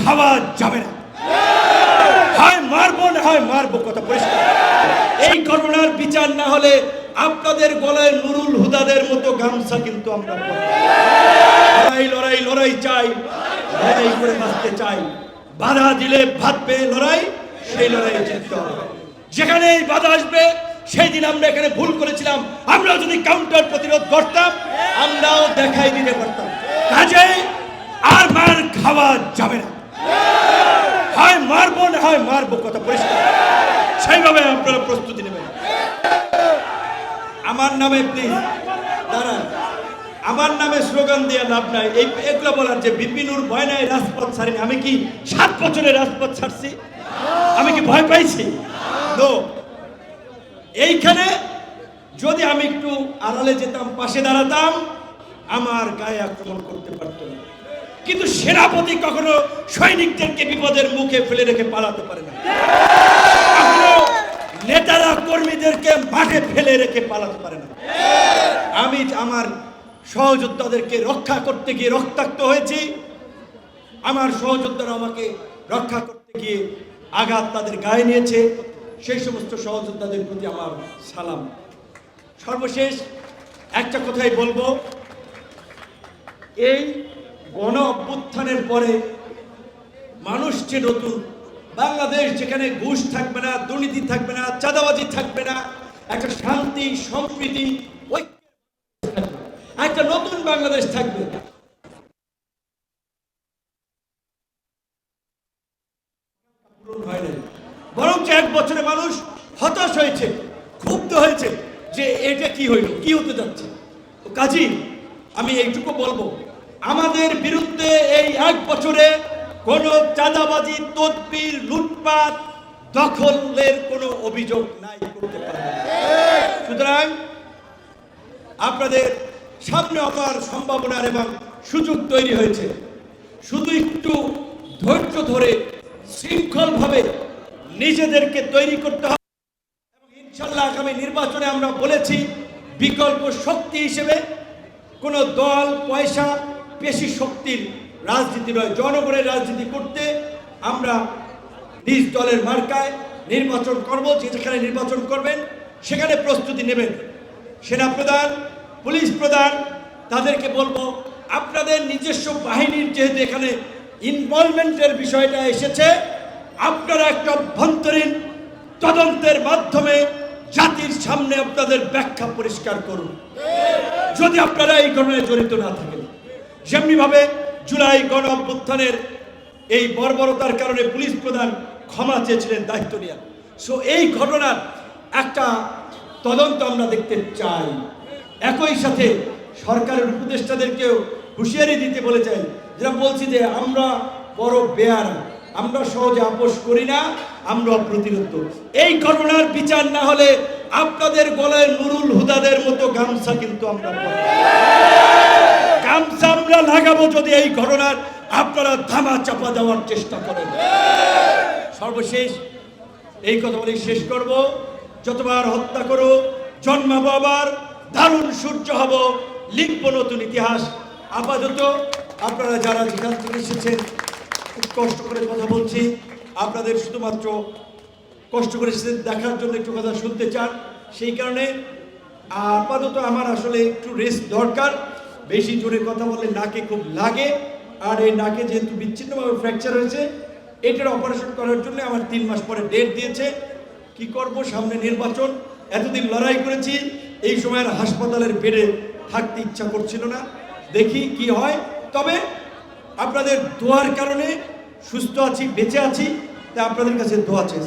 খাওয়া যাবে না। হয় মারবো না, হয় মারবো কথা পরিষ্কার। এই ঘটনার বিচার না হলে আপনাদের গলায় নুরুল হুদাদের মতো গামছা কিন্তু আমরা লড়াই লড়াই লড়াই চাই, লড়াই করে বাঁচতে চাই। বাধা দিলে ভাত পেয়ে লড়াই, সেই লড়াই জিততে হবে। যেখানে বাধা আসবে, সেই দিন আমরা এখানে ভুল করেছিলাম। আমরা যদি কাউন্টার প্রতিরোধ করতাম আমরাও দেখাই দিতে পারতাম কাজেই আর মার খাওয়া যাবে না হয় মারবো না হয়, মারবো কথা পরিষ্কার। সেইভাবে আপনারা প্রস্তুতি নেবেন। আমার নামে প্লিজ দাঁড়ান। আমার নামে স্লোগান দিয়ে লাভ নাই। এই এগুলো বলার যে বিপিনুর ভয় নাই, রাজপথ ছাড়িনি। আমি কি সাত বছরের রাজপথ ছাড়ছি? আমি কি ভয় পাইছি? তো এইখানে যদি আমি একটু আড়ালে যেতাম, পাশে দাঁড়াতাম, আমার গায়ে আক্রমণ করতে পারতো না। কিন্তু সেনাপতি কখনো সৈনিকদেরকে বিপদের মুখে ফেলে রেখে পালাতে পারে না। নেতারা কর্মীদেরকে মাঠে ফেলে রেখে পালাতে পারে না। আমি আমার সহযোদ্ধাদেরকে রক্ষা করতে গিয়ে রক্তাক্ত হয়েছি। আমার সহযোদ্ধারা আমাকে রক্ষা করতে গিয়ে আঘাত তাদের গায়ে নিয়েছে। সেই সমস্ত সহযোদ্ধাদের প্রতি আমার সালাম। সর্বশেষ একটা কথাই বলব। এই গণ অভ্যুত্থানের পরে মানুষ যে নতুন, বাংলাদেশ যেখানে ঘুষ থাকবে না, দুর্নীতি থাকবে না, চাঁদাবাজি থাকবে না, একটা শান্তি, সম্প্রীতি একটা নতুন বাংলাদেশ থাকবে। বরঞ্চ এক বছরে মানুষ হতাশ হয়েছে, ক্ষুব্ধ হয়েছে যে এটা কি হইল, কি হতে যাচ্ছে। কাজী, আমি এইটুকু বলব আমাদের বিরুদ্ধে এই এক বছরে কোনো চাঁদাবাজি, তদবির, লুটপাট, দখলের কোনো অভিযোগ নাই করতে পারবে সুতরাং আপনাদের সামনে আমার সম্ভাবনার এবং সুযোগ তৈরি হয়েছে। শুধু একটু ধৈর্য ধরে শৃঙ্খলভাবে নিজেদেরকে তৈরি করতে হবে। এবং ইনশাল্লাহ আগামী নির্বাচনে আমরা বলেছি, বিকল্প শক্তি হিসেবে কোনো দল, পয়সা পেশি শক্তির রাজনীতি নয় জনগণের রাজনীতি করতে আমরা নিজ দলের মার্কায় নির্বাচন করব, যেখানে নির্বাচন করবেন, সেখানে প্রস্তুতি নেবেন। সেনা প্রধান, পুলিশ প্রধান, তাদেরকে বলব, আপনাদের নিজস্ব বাহিনীর যেহেতু এখানে ইনভলভমেন্টের বিষয়টা এসেছে, আপনারা একটা অভ্যন্তরীণ তদন্তের মাধ্যমে জাতির সামনে আপনাদের ব্যাখ্যা পরিষ্কার করুন। যদি আপনারা এই ঘটনায় জড়িত না থাকেন। যেমনিভাবে জুলাই গণ অভ্যুত্থানের এই বর্বরতার কারণে পুলিশ প্রধান ক্ষমা চেয়েছিলেন, দায়িত্ব নিয়ে। সো এই ঘটনার একটা তদন্ত আমরা দেখতে চাই। একই সাথে সরকারের উপদেষ্টাদেরকেও হুঁশিয়ারি দিতে বলে চাই। যেটা বলছি যে আমরা বড় বেয়ার, আমরা সহজে আপোষ করি না, আমরা প্রতিরোধ এই ঘটনার বিচার না হলে আপনাদের গলায় নুরুল হুদাদের মতো গামছা কিন্তু আমরা। গামছা আমরা লাগাবো যদি এই ঘটনার আপনারা ধামা চাপা দেওয়ার চেষ্টা করেন। সর্বশেষ এই কথা বলে শেষ করব। যতবার হত্যা করো, জন্মাবো আবার, দারুণ সূর্য হব, লিখব নতুন ইতিহাস। আপাতত আপনারা যারা যেখান থেকে এসেছেন, খুব কষ্ট করে কথা বলছি। আপনাদের শুধুমাত্র কষ্ট করে এসেছেন দেখার জন্য একটু কথা শুনতে চান। সেই কারণে আপাতত আমার আসলে একটু রেস্ট দরকার। বেশি জোরে কথা বললে নাকে খুব লাগে, আর এই নাকে যেহেতু বিচ্ছিন্নভাবে ফ্র্যাকচার হয়েছে, এটার অপারেশন করার জন্য আমার তিন মাস পরে ডেট দিয়েছে। কি করব? সামনে নির্বাচন। এতদিন লড়াই করেছি, এই সময় আর হাসপাতালের বেডে থাকতে ইচ্ছা করছিল না। দেখি কি হয়। তবে আপনাদের দোয়ার কারণে সুস্থ আছি, বেঁচে আছি তা আপনাদের কাছে দোয়া চাই।